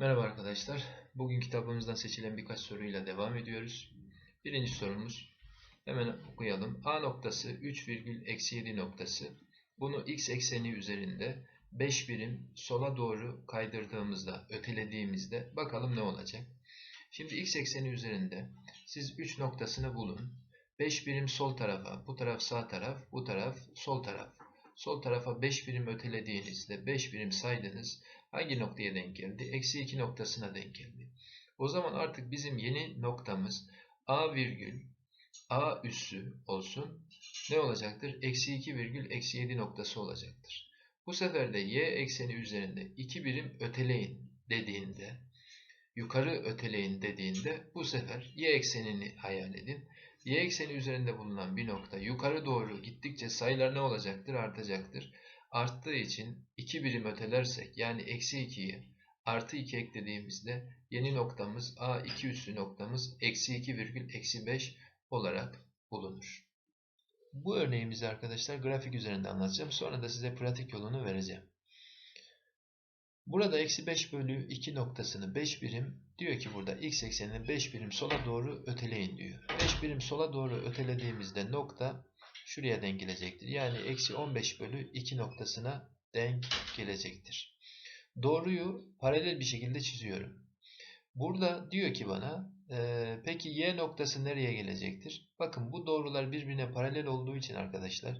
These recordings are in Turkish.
Merhaba arkadaşlar. Bugün kitabımızdan seçilen birkaç soruyla devam ediyoruz. Birinci sorumuz. Hemen okuyalım. A noktası 3 virgül eksi 7 noktası. Bunu x ekseni üzerinde 5 birim sola doğru kaydırdığımızda, ötelediğimizde bakalım ne olacak. Şimdi x ekseni üzerinde siz 3 noktasını bulun. 5 birim sol tarafa, bu taraf sağ taraf, bu taraf sol taraf. Sol tarafa 5 birim ötelediğinizde 5 birim saydınız. Hangi noktaya denk geldi? Eksi 2 noktasına denk geldi. O zaman artık bizim yeni noktamız A virgül A üssü olsun. Ne olacaktır? Eksi 2 virgül eksi 7 noktası olacaktır. Bu sefer de y ekseni üzerinde 2 birim öteleyin dediğinde, yukarı öteleyin dediğinde bu sefer y eksenini hayal edin. Y ekseni üzerinde bulunan bir nokta yukarı doğru gittikçe sayılar ne olacaktır? Artacaktır. Arttığı için 2 birim ötelersek yani eksi 2'yi artı 2 eklediğimizde yeni noktamız A2 üssü noktamız eksi 2 virgül eksi 5 olarak bulunur. Bu örneğimizi arkadaşlar grafik üzerinde anlatacağım. Sonra da size pratik yolunu vereceğim. Burada eksi 5 bölü 2 noktasını 5 birim diyor ki burada x eksenini 5 birim sola doğru öteleyin diyor. 5 birim sola doğru ötelediğimizde nokta şuraya denk gelecektir. Yani eksi 15 bölü 2 noktasına denk gelecektir. Doğruyu paralel bir şekilde çiziyorum. Burada diyor ki bana e, peki y noktası nereye gelecektir? Bakın bu doğrular birbirine paralel olduğu için arkadaşlar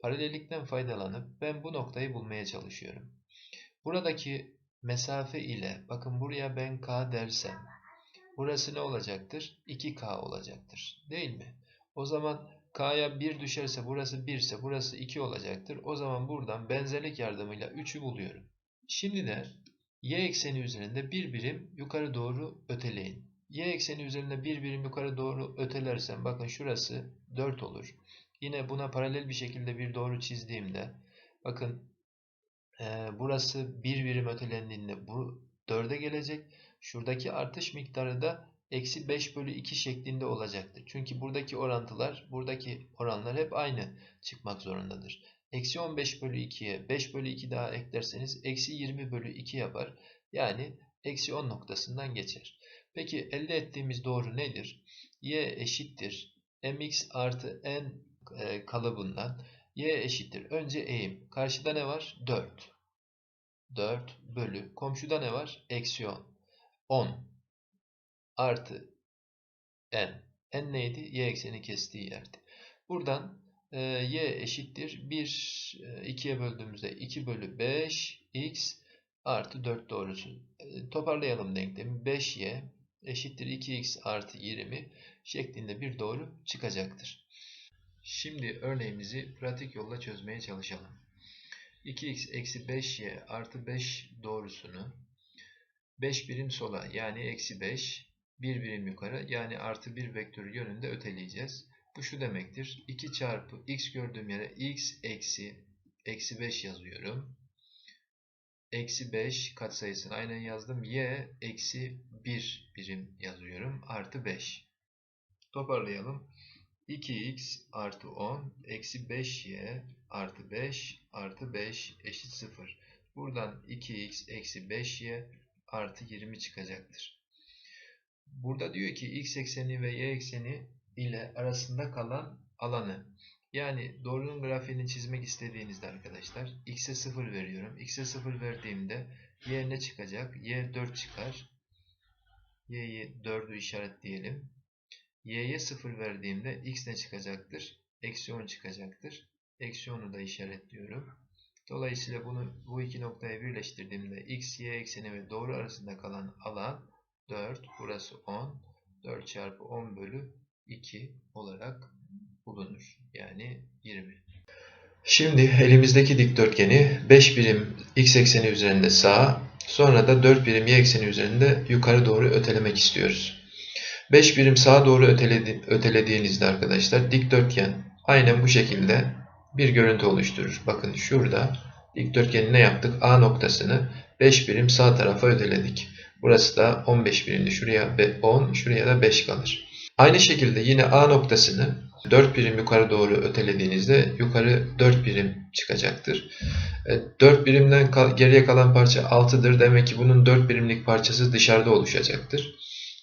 paralellikten faydalanıp ben bu noktayı bulmaya çalışıyorum. Buradaki mesafe ile bakın buraya ben k dersem burası ne olacaktır? 2k olacaktır. Değil mi? O zaman k'ya 1 düşerse burası 1 ise burası 2 olacaktır. O zaman buradan benzerlik yardımıyla 3'ü buluyorum. Şimdi de y ekseni üzerinde bir birim yukarı doğru öteleyin. Y ekseni üzerinde bir birim yukarı doğru ötelersem bakın şurası 4 olur. Yine buna paralel bir şekilde bir doğru çizdiğimde bakın e, burası bir birim ötelendiğinde bu 4'e gelecek. Şuradaki artış miktarı da eksi 5 bölü 2 şeklinde olacaktır. Çünkü buradaki orantılar, buradaki oranlar hep aynı çıkmak zorundadır. Eksi 15 bölü 2'ye 5 bölü 2 daha eklerseniz eksi 20 bölü 2 yapar. Yani eksi 10 noktasından geçer. Peki elde ettiğimiz doğru nedir? y eşittir mx artı n e, kalıbından y eşittir. Önce eğim. Karşıda ne var? 4. 4 bölü. Komşuda ne var? Eksi 10. 10 artı n. n neydi? y ekseni kestiği yerdi. Buradan e, y eşittir 1 e, 2'ye böldüğümüzde 2 bölü 5 x artı 4 doğrusu. E, toparlayalım denklemi. 5y eşittir 2x artı 20 şeklinde bir doğru çıkacaktır. Şimdi örneğimizi pratik yolla çözmeye çalışalım. 2x eksi 5y artı 5 doğrusunu 5 birim sola yani eksi 5 1 birim yukarı yani artı 1 vektörü yönünde öteleyeceğiz. Bu şu demektir. 2 çarpı x gördüğüm yere x eksi eksi 5 yazıyorum. Eksi 5 katsayısını aynen yazdım. y eksi 1 birim yazıyorum. Artı 5. Toparlayalım. 2x artı 10 eksi 5y artı 5 artı 5 eşit 0. Buradan 2x eksi 5y artı 20 çıkacaktır. Burada diyor ki x ekseni ve y ekseni ile arasında kalan alanı. Yani doğrunun grafiğini çizmek istediğinizde arkadaşlar x'e 0 veriyorum. x'e 0 verdiğimde y ne çıkacak? y 4 çıkar. y'yi 4'ü işaretleyelim. Y'ye 0 verdiğimde x ne çıkacaktır? Eksi 10 çıkacaktır. Eksi 10'u da işaretliyorum. Dolayısıyla bunu bu iki noktayı birleştirdiğimde x, y ekseni ve doğru arasında kalan alan 4, burası 10. 4 çarpı 10 bölü 2 olarak bulunur. Yani 20. Şimdi elimizdeki dikdörtgeni 5 birim x ekseni üzerinde sağa, sonra da 4 birim y ekseni üzerinde yukarı doğru ötelemek istiyoruz. 5 birim sağa doğru öteledi, ötelediğinizde arkadaşlar dikdörtgen aynen bu şekilde bir görüntü oluşturur. Bakın şurada dikdörtgeni ne yaptık? A noktasını 5 birim sağ tarafa öteledik. Burası da 15 birimdi. Şuraya 10, şuraya da 5 kalır. Aynı şekilde yine A noktasını 4 birim yukarı doğru ötelediğinizde yukarı 4 birim çıkacaktır. E, 4 birimden kal- geriye kalan parça 6'dır. Demek ki bunun 4 birimlik parçası dışarıda oluşacaktır.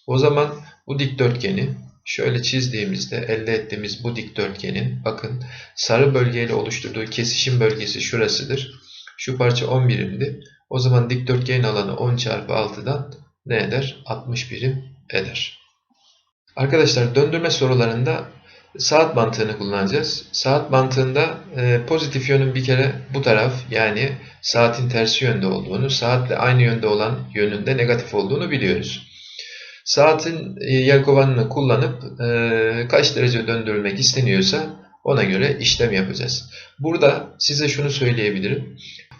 O zaman bu dikdörtgeni şöyle çizdiğimizde elde ettiğimiz bu dikdörtgenin bakın sarı bölgeyle oluşturduğu kesişim bölgesi şurasıdır. Şu parça 10 birimdi. O zaman dikdörtgenin alanı 10 çarpı 6'dan ne eder? 60 birim eder. Arkadaşlar döndürme sorularında saat mantığını kullanacağız. Saat mantığında e, pozitif yönün bir kere bu taraf yani saatin tersi yönde olduğunu, saatle aynı yönde olan yönünde negatif olduğunu biliyoruz. Saatin e, yelkovanını kullanıp e, kaç derece döndürülmek isteniyorsa ona göre işlem yapacağız. Burada size şunu söyleyebilirim.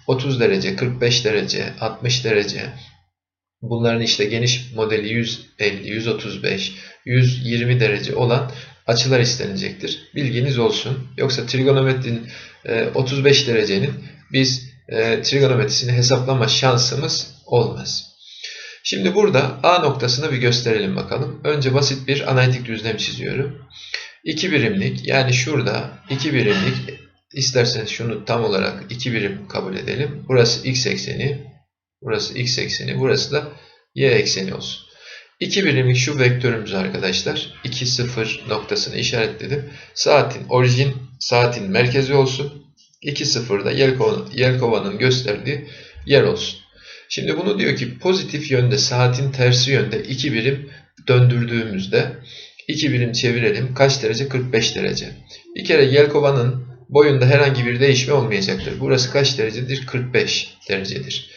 30 derece, 45 derece, 60 derece bunların işte geniş modeli 150, 135, 120 derece olan açılar istenecektir. Bilginiz olsun. Yoksa trigonometrinin e, 35 derecenin biz e, trigonometrisini hesaplama şansımız olmaz. Şimdi burada A noktasını bir gösterelim bakalım. Önce basit bir analitik düzlem çiziyorum. 2 birimlik yani şurada 2 birimlik isterseniz şunu tam olarak 2 birim kabul edelim. Burası x ekseni, burası x ekseni, burası da y ekseni olsun. 2 birimlik şu vektörümüz arkadaşlar. 2 0 noktasını işaretledim. Saatin orijin saatin merkezi olsun. 2 0 da yelkovanın, gösterdiği yer olsun. Şimdi bunu diyor ki pozitif yönde saatin tersi yönde 2 birim döndürdüğümüzde 2 birim çevirelim. Kaç derece? 45 derece. Bir kere yelkovanın boyunda herhangi bir değişme olmayacaktır. Burası kaç derecedir? 45 derecedir.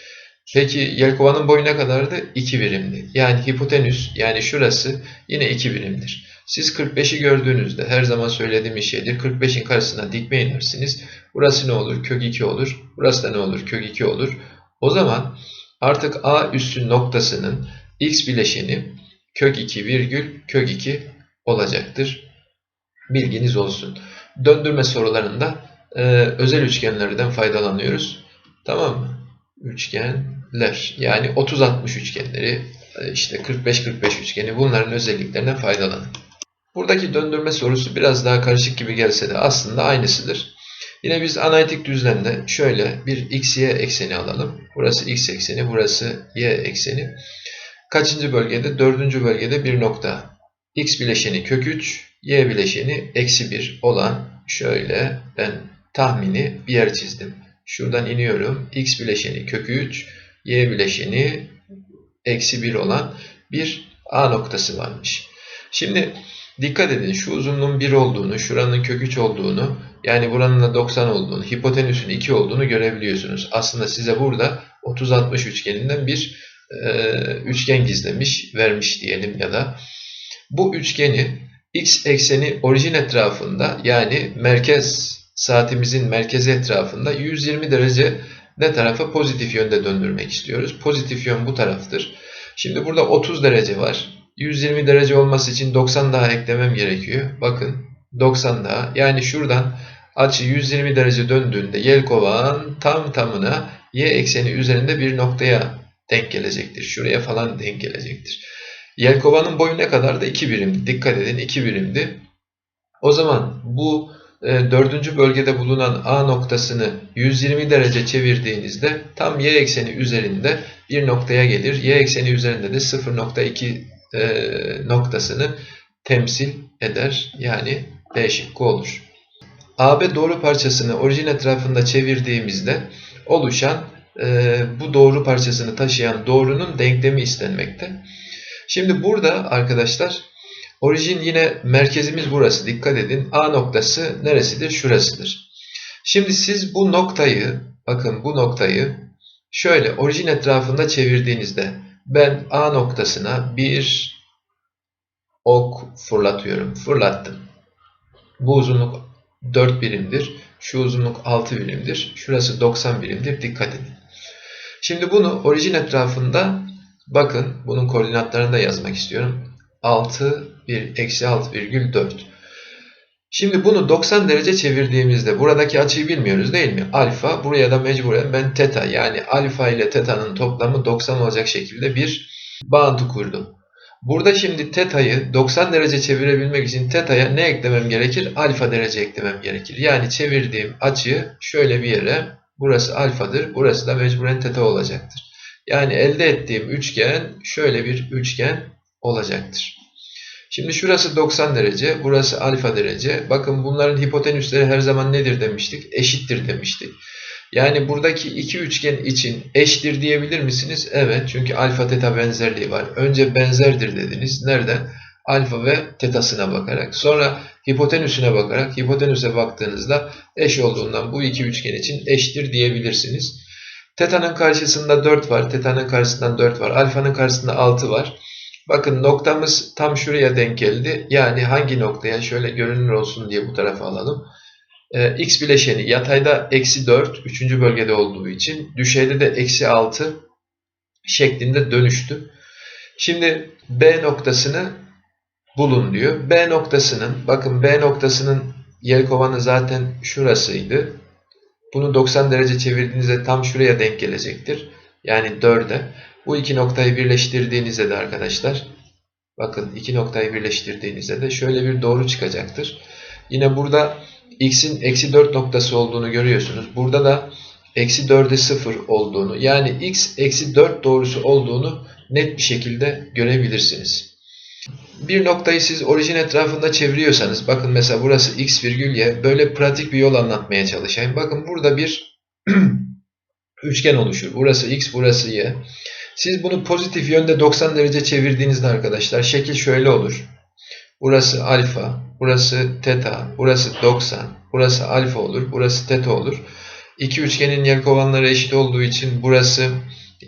Peki yelkovanın boyu ne kadardı? 2 birimdi. Yani hipotenüs yani şurası yine 2 birimdir. Siz 45'i gördüğünüzde her zaman söylediğim şeydir. 45'in karşısına dikme inersiniz. Burası ne olur? Kök 2 olur. Burası da ne olur? Kök 2 olur. O zaman artık A üssü noktasının x bileşeni kök 2 virgül kök 2 olacaktır. Bilginiz olsun. Döndürme sorularında e, özel üçgenlerden faydalanıyoruz. Tamam mı? Üçgenler yani 30-60 üçgenleri e, işte 45-45 üçgeni bunların özelliklerinden faydalanın. Buradaki döndürme sorusu biraz daha karışık gibi gelse de aslında aynısıdır. Yine biz analitik düzlemde şöyle bir x, y ekseni alalım. Burası x ekseni, burası y ekseni. Kaçıncı bölgede? Dördüncü bölgede bir nokta. x bileşeni kök 3, y bileşeni eksi 1 olan şöyle ben tahmini bir yer çizdim. Şuradan iniyorum. x bileşeni kök 3, y bileşeni eksi 1 olan bir A noktası varmış. Şimdi dikkat edin şu uzunluğun 1 olduğunu, şuranın kök 3 olduğunu, yani buranın da 90 olduğunu, hipotenüsün 2 olduğunu görebiliyorsunuz. Aslında size burada 30-60 üçgeninden bir e, üçgen gizlemiş, vermiş diyelim ya da bu üçgeni x ekseni orijin etrafında yani merkez saatimizin merkezi etrafında 120 derece ne tarafa pozitif yönde döndürmek istiyoruz. Pozitif yön bu taraftır. Şimdi burada 30 derece var. 120 derece olması için 90 daha eklemem gerekiyor. Bakın 90 daha. Yani şuradan açı 120 derece döndüğünde yelkovan tam tamına y ekseni üzerinde bir noktaya denk gelecektir. Şuraya falan denk gelecektir. Yelkovanın boyu ne kadar da 2 birim. Dikkat edin 2 birimdi. O zaman bu e, dördüncü bölgede bulunan A noktasını 120 derece çevirdiğinizde tam y ekseni üzerinde bir noktaya gelir. Y ekseni üzerinde de 0.2 e, noktasını temsil eder. Yani B şıkkı olur. AB doğru parçasını orijin etrafında çevirdiğimizde oluşan e, bu doğru parçasını taşıyan doğrunun denklemi istenmekte. Şimdi burada arkadaşlar orijin yine merkezimiz burası. Dikkat edin. A noktası neresidir? Şurasıdır. Şimdi siz bu noktayı bakın bu noktayı şöyle orijin etrafında çevirdiğinizde ben A noktasına bir ok fırlatıyorum. Fırlattım. Bu uzunluk 4 birimdir. Şu uzunluk 6 birimdir. Şurası 90 birimdir. Dikkat edin. Şimdi bunu orijin etrafında bakın bunun koordinatlarını da yazmak istiyorum. 6 1 eksi 6 virgül 4. Şimdi bunu 90 derece çevirdiğimizde buradaki açıyı bilmiyoruz değil mi? Alfa buraya da mecburen ben teta yani alfa ile teta'nın toplamı 90 olacak şekilde bir bağıntı kurdum. Burada şimdi teta'yı 90 derece çevirebilmek için teta'ya ne eklemem gerekir? Alfa derece eklemem gerekir. Yani çevirdiğim açıyı şöyle bir yere burası alfadır. Burası da mecburen teta olacaktır. Yani elde ettiğim üçgen şöyle bir üçgen olacaktır. Şimdi şurası 90 derece, burası alfa derece. Bakın bunların hipotenüsleri her zaman nedir demiştik? Eşittir demiştik. Yani buradaki iki üçgen için eşittir diyebilir misiniz? Evet çünkü alfa teta benzerliği var. Önce benzerdir dediniz. Nereden? Alfa ve tetasına bakarak. Sonra hipotenüsüne bakarak hipotenüse baktığınızda eş olduğundan bu iki üçgen için eşittir diyebilirsiniz. Teta'nın karşısında 4 var. Teta'nın karşısında 4 var. Alfa'nın karşısında 6 var. Bakın noktamız tam şuraya denk geldi. Yani hangi noktaya şöyle görünür olsun diye bu tarafa alalım. Ee, x bileşeni yatayda eksi 4 3. bölgede olduğu için düşeyde de eksi 6 şeklinde dönüştü. Şimdi B noktasını bulun diyor. B noktasının bakın B noktasının yelkovanı zaten şurasıydı. Bunu 90 derece çevirdiğinizde tam şuraya denk gelecektir. Yani 4'e. Bu iki noktayı birleştirdiğinizde de arkadaşlar bakın iki noktayı birleştirdiğinizde de şöyle bir doğru çıkacaktır. Yine burada x'in eksi 4 noktası olduğunu görüyorsunuz. Burada da eksi 4'e 0 olduğunu yani x eksi 4 doğrusu olduğunu net bir şekilde görebilirsiniz. Bir noktayı siz orijin etrafında çeviriyorsanız bakın mesela burası x virgül y böyle pratik bir yol anlatmaya çalışayım. Bakın burada bir üçgen oluşur. Burası x burası y. Siz bunu pozitif yönde 90 derece çevirdiğinizde arkadaşlar şekil şöyle olur. Burası alfa, burası teta, burası 90, burası alfa olur, burası teta olur. İki üçgenin yelkovanları eşit olduğu için burası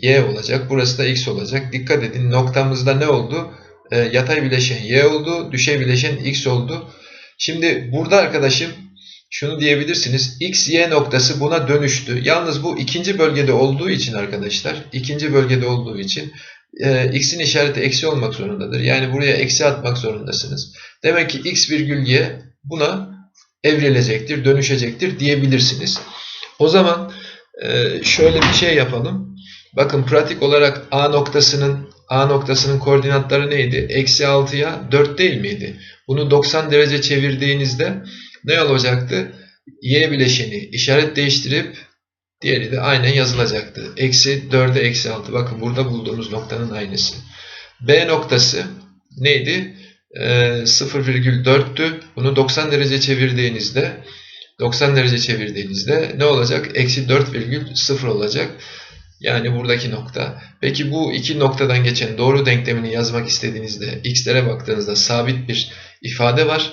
y olacak, burası da x olacak. Dikkat edin noktamızda ne oldu? E, yatay bileşen y oldu, düşey bileşen x oldu. Şimdi burada arkadaşım şunu diyebilirsiniz. X, Y noktası buna dönüştü. Yalnız bu ikinci bölgede olduğu için arkadaşlar, ikinci bölgede olduğu için e, X'in işareti eksi olmak zorundadır. Yani buraya eksi atmak zorundasınız. Demek ki X virgül Y buna evrilecektir, dönüşecektir diyebilirsiniz. O zaman e, şöyle bir şey yapalım. Bakın pratik olarak A noktasının A noktasının koordinatları neydi? Eksi 6'ya 4 değil miydi? Bunu 90 derece çevirdiğinizde ne olacaktı? Y bileşeni işaret değiştirip diğeri de aynen yazılacaktı. Eksi 4'e eksi 6. Bakın burada bulduğumuz noktanın aynısı. B noktası neydi? Ee, 0,4'tü. Bunu 90 derece çevirdiğinizde 90 derece çevirdiğinizde ne olacak? Eksi 4,0 olacak. Yani buradaki nokta. Peki bu iki noktadan geçen doğru denklemini yazmak istediğinizde x'lere baktığınızda sabit bir ifade var.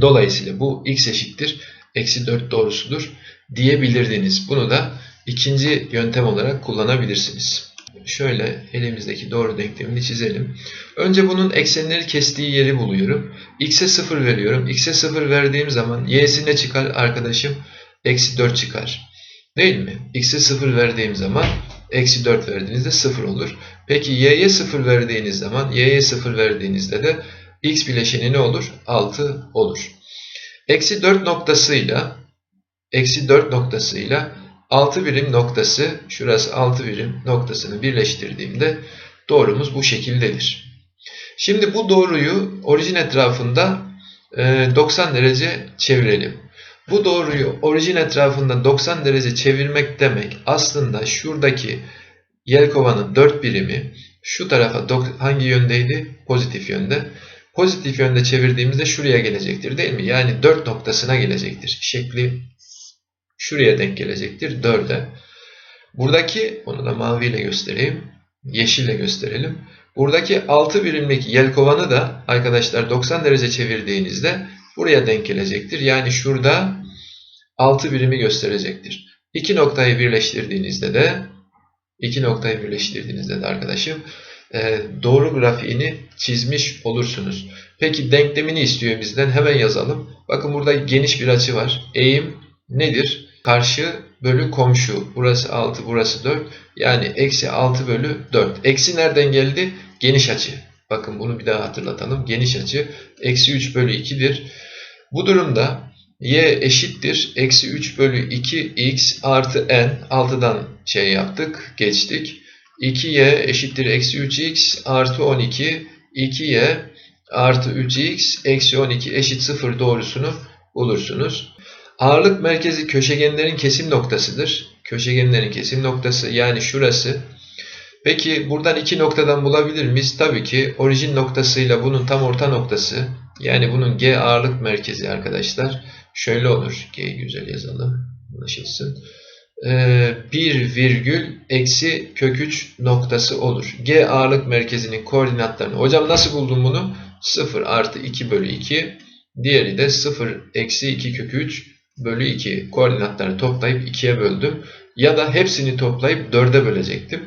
Dolayısıyla bu x eşittir eksi 4 doğrusudur diyebilirdiniz. Bunu da ikinci yöntem olarak kullanabilirsiniz. Şöyle elimizdeki doğru denklemini çizelim. Önce bunun eksenleri kestiği yeri buluyorum. x'e 0 veriyorum. x'e 0 verdiğim zaman y'si ne çıkar arkadaşım? Eksi 4 çıkar. Değil mi? x'e 0 verdiğim zaman eksi 4 verdiğinizde 0 olur. Peki y'ye 0 verdiğiniz zaman y'ye 0 verdiğinizde de x bileşeni ne olur? 6 olur. Eksi 4 noktasıyla eksi 4 noktasıyla 6 birim noktası şurası 6 birim noktasını birleştirdiğimde doğrumuz bu şekildedir. Şimdi bu doğruyu orijin etrafında 90 derece çevirelim. Bu doğruyu orijin etrafında 90 derece çevirmek demek aslında şuradaki yelkovanın 4 birimi şu tarafa hangi yöndeydi? Pozitif yönde. Pozitif yönde çevirdiğimizde şuraya gelecektir değil mi? Yani 4 noktasına gelecektir. Şekli şuraya denk gelecektir 4'e. Buradaki onu da maviyle göstereyim. Yeşille gösterelim. Buradaki 6 birimlik yelkovanı da arkadaşlar 90 derece çevirdiğinizde buraya denk gelecektir. Yani şurada 6 birimi gösterecektir. İki noktayı birleştirdiğinizde de iki noktayı birleştirdiğinizde de arkadaşım doğru grafiğini çizmiş olursunuz. Peki denklemini istiyor bizden. Hemen yazalım. Bakın burada geniş bir açı var. Eğim nedir? Karşı bölü komşu. Burası 6, burası 4. Yani eksi 6 bölü 4. Eksi nereden geldi? Geniş açı. Bakın bunu bir daha hatırlatalım. Geniş açı. Eksi 3 bölü 2'dir. Bu durumda y eşittir. Eksi 3 bölü 2x artı n. 6'dan şey yaptık. Geçtik. 2y eşittir eksi 3x artı 12. 2y artı 3x eksi 12 eşit 0 doğrusunu bulursunuz. Ağırlık merkezi köşegenlerin kesim noktasıdır. Köşegenlerin kesim noktası yani şurası. Peki buradan iki noktadan bulabilir miyiz? Tabii ki orijin noktasıyla bunun tam orta noktası yani bunun G ağırlık merkezi arkadaşlar şöyle olur. G güzel yazalım. Anlaşılsın. Ee, 1 virgül eksi kök 3 noktası olur. G ağırlık merkezinin koordinatlarını. Hocam nasıl buldum bunu? 0 artı 2 bölü 2. Diğeri de 0 eksi 2 kök 3 bölü 2 koordinatlarını toplayıp 2'ye böldüm. Ya da hepsini toplayıp 4'e bölecektim.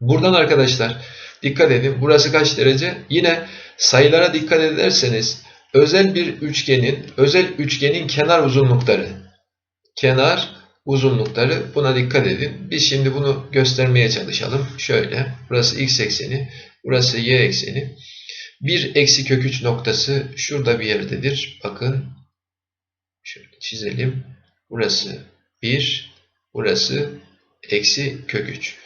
Buradan arkadaşlar dikkat edin. Burası kaç derece? Yine sayılara dikkat ederseniz özel bir üçgenin özel üçgenin kenar uzunlukları kenar uzunlukları buna dikkat edin. Biz şimdi bunu göstermeye çalışalım. Şöyle burası x ekseni burası y ekseni. 1 eksi kök 3 noktası şurada bir yerdedir. Bakın şöyle çizelim. Burası 1 burası eksi kök 3.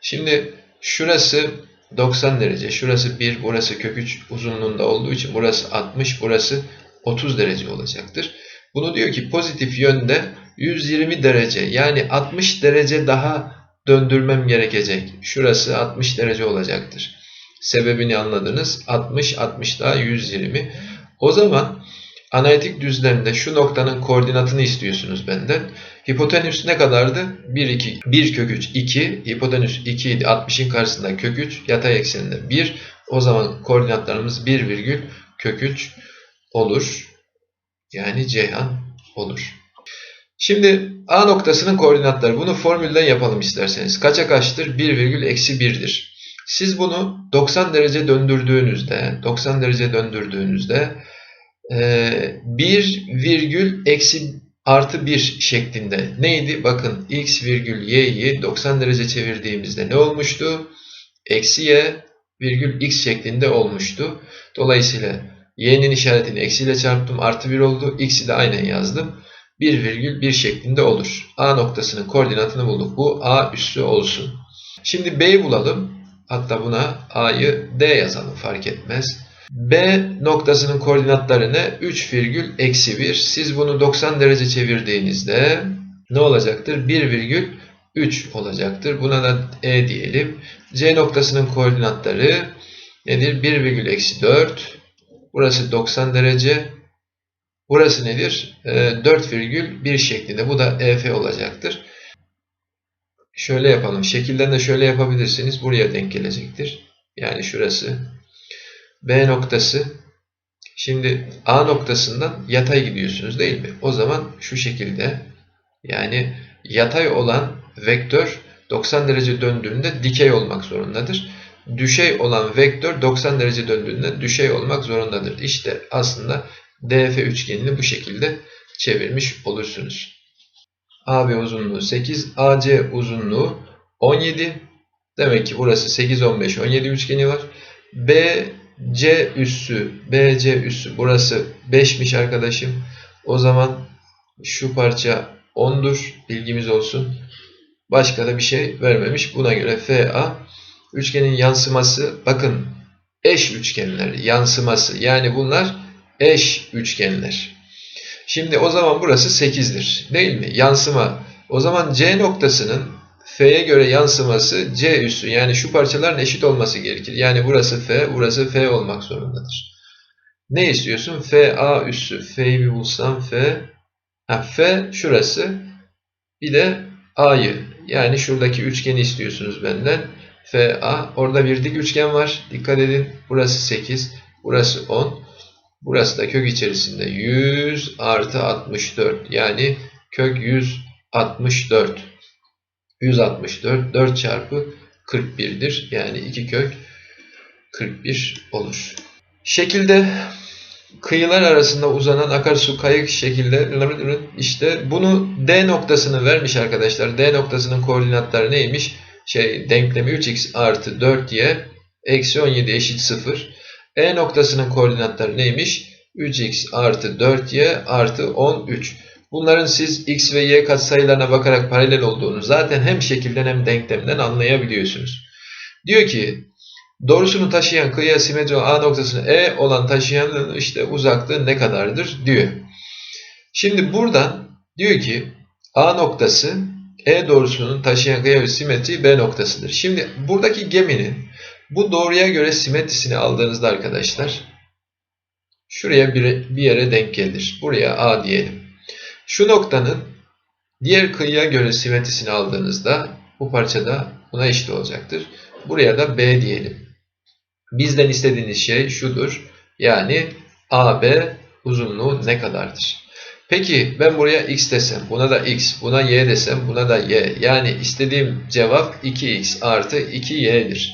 Şimdi şurası 90 derece. Şurası 1, burası kök 3 uzunluğunda olduğu için burası 60, burası 30 derece olacaktır. Bunu diyor ki pozitif yönde 120 derece yani 60 derece daha döndürmem gerekecek. Şurası 60 derece olacaktır. Sebebini anladınız. 60, 60 daha 120. O zaman analitik düzlemde şu noktanın koordinatını istiyorsunuz benden. Hipotenüs ne kadardı? 1, 2, 1 kök 3, 2. Hipotenüs 2 idi. 60'ın karşısında kök 3. Yatay ekseninde 1. O zaman koordinatlarımız 1 virgül kök 3 olur. Yani Ceyhan olur. Şimdi A noktasının koordinatları. Bunu formülden yapalım isterseniz. Kaça kaçtır? 1 virgül eksi 1'dir. Siz bunu 90 derece döndürdüğünüzde 90 derece döndürdüğünüzde 1 virgül eksi artı 1 şeklinde neydi? Bakın x virgül y'yi 90 derece çevirdiğimizde ne olmuştu? Eksi y virgül x şeklinde olmuştu. Dolayısıyla y'nin işaretini eksiyle çarptım artı 1 oldu. x'i de aynen yazdım. 1 virgül 1 şeklinde olur. A noktasının koordinatını bulduk. Bu A üssü olsun. Şimdi B'yi bulalım. Hatta buna A'yı D yazalım fark etmez. B noktasının koordinatları ne? 3 virgül eksi 1. Siz bunu 90 derece çevirdiğinizde ne olacaktır? 1 virgül 3 olacaktır. Buna da E diyelim. C noktasının koordinatları nedir? 1 virgül eksi 4. Burası 90 derece. Burası nedir? 4 virgül 1 şeklinde. Bu da EF olacaktır. Şöyle yapalım. Şekilden de şöyle yapabilirsiniz. Buraya denk gelecektir. Yani şurası B noktası. Şimdi A noktasından yatay gidiyorsunuz değil mi? O zaman şu şekilde yani yatay olan vektör 90 derece döndüğünde dikey olmak zorundadır. Düşey olan vektör 90 derece döndüğünde düşey olmak zorundadır. İşte aslında DF üçgenini bu şekilde çevirmiş olursunuz. AB uzunluğu 8, AC uzunluğu 17. Demek ki burası 8, 15, 17 üçgeni var. B C üssü, BC üssü burası 5'miş arkadaşım. O zaman şu parça 10'dur. Bilgimiz olsun. Başka da bir şey vermemiş. Buna göre FA üçgenin yansıması bakın eş üçgenler yansıması yani bunlar eş üçgenler. Şimdi o zaman burası 8'dir. Değil mi? Yansıma. O zaman C noktasının F'ye göre yansıması C üssü yani şu parçaların eşit olması gerekir. Yani burası F, burası F olmak zorundadır. Ne istiyorsun? F A üssü. F'yi bir bulsam F. Ha, F şurası. Bir de A'yı. Yani şuradaki üçgeni istiyorsunuz benden. F A. Orada bir dik üçgen var. Dikkat edin. Burası 8. Burası 10. Burası da kök içerisinde 100 artı 64. Yani kök 164. 164 4 çarpı 41'dir. Yani 2 kök 41 olur. Şekilde kıyılar arasında uzanan akarsu kayık şekilde işte bunu D noktasını vermiş arkadaşlar. D noktasının koordinatları neymiş? Şey denklemi 3x artı 4y eksi 17 eşit 0. E noktasının koordinatları neymiş? 3x artı 4y artı 13. Bunların siz x ve y katsayılarına bakarak paralel olduğunu zaten hem şekilden hem denklemden anlayabiliyorsunuz. Diyor ki doğrusunu taşıyan kıyıya simetri A noktasına E olan taşıyanın işte uzaklığı ne kadardır diyor. Şimdi buradan diyor ki A noktası E doğrusunun taşıyan kıyıya ve simetri B noktasıdır. Şimdi buradaki geminin bu doğruya göre simetrisini aldığınızda arkadaşlar şuraya bir, bir yere denk gelir. Buraya A diyelim. Şu noktanın diğer kıyıya göre simetrisini aldığınızda bu parçada buna eşit olacaktır. Buraya da B diyelim. Bizden istediğiniz şey şudur. Yani AB uzunluğu ne kadardır? Peki ben buraya x desem, buna da x, buna y desem, buna da y. Yani istediğim cevap 2x artı 2y'dir.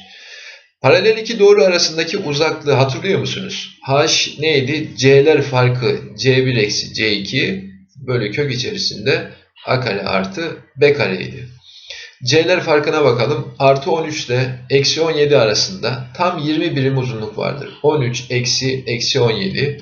Paralel iki doğru arasındaki uzaklığı hatırlıyor musunuz? h neydi? c'ler farkı c1 eksi c2 bölü kök içerisinde a kare artı b kareydi. C'ler farkına bakalım. Artı 13 ile eksi 17 arasında tam 20 birim uzunluk vardır. 13 eksi eksi 17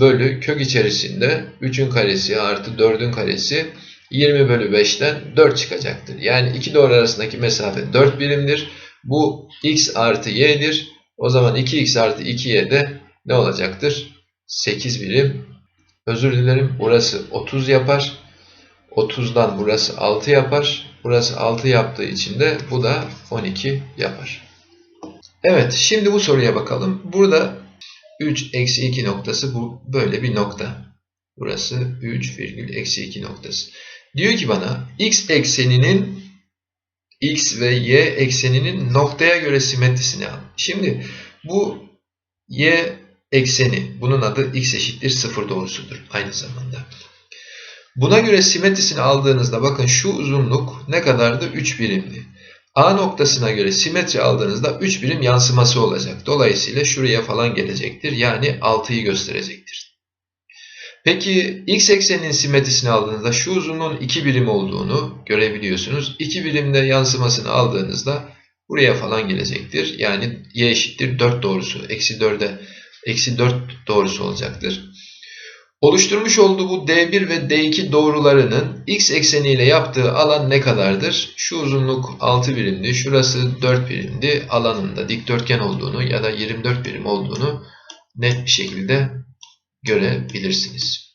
bölü kök içerisinde 3'ün karesi artı 4'ün karesi 20 bölü 5'ten 4 çıkacaktır. Yani iki doğru arasındaki mesafe 4 birimdir. Bu x artı y'dir. O zaman 2x artı 2y de ne olacaktır? 8 birim. Özür dilerim. Burası 30 yapar. 30'dan burası 6 yapar. Burası 6 yaptığı için de bu da 12 yapar. Evet şimdi bu soruya bakalım. Burada 3 eksi 2 noktası bu böyle bir nokta. Burası 3 virgül eksi 2 noktası. Diyor ki bana x ekseninin x ve y ekseninin noktaya göre simetrisini al. Şimdi bu y ekseni bunun adı x eşittir 0 doğrusudur aynı zamanda. Buna göre simetrisini aldığınızda bakın şu uzunluk ne kadardı? 3 birimdi. A noktasına göre simetri aldığınızda 3 birim yansıması olacak. Dolayısıyla şuraya falan gelecektir. Yani 6'yı gösterecektir. Peki x ekseninin simetrisini aldığınızda şu uzunluğun 2 birim olduğunu görebiliyorsunuz. 2 birimde yansımasını aldığınızda buraya falan gelecektir. Yani y eşittir 4 doğrusu. Eksi 4'e eksi 4 doğrusu olacaktır. Oluşturmuş olduğu bu D1 ve D2 doğrularının x ekseniyle yaptığı alan ne kadardır? Şu uzunluk 6 birimdi, şurası 4 birimdi. Alanında dikdörtgen olduğunu ya da 24 birim olduğunu net bir şekilde görebilirsiniz.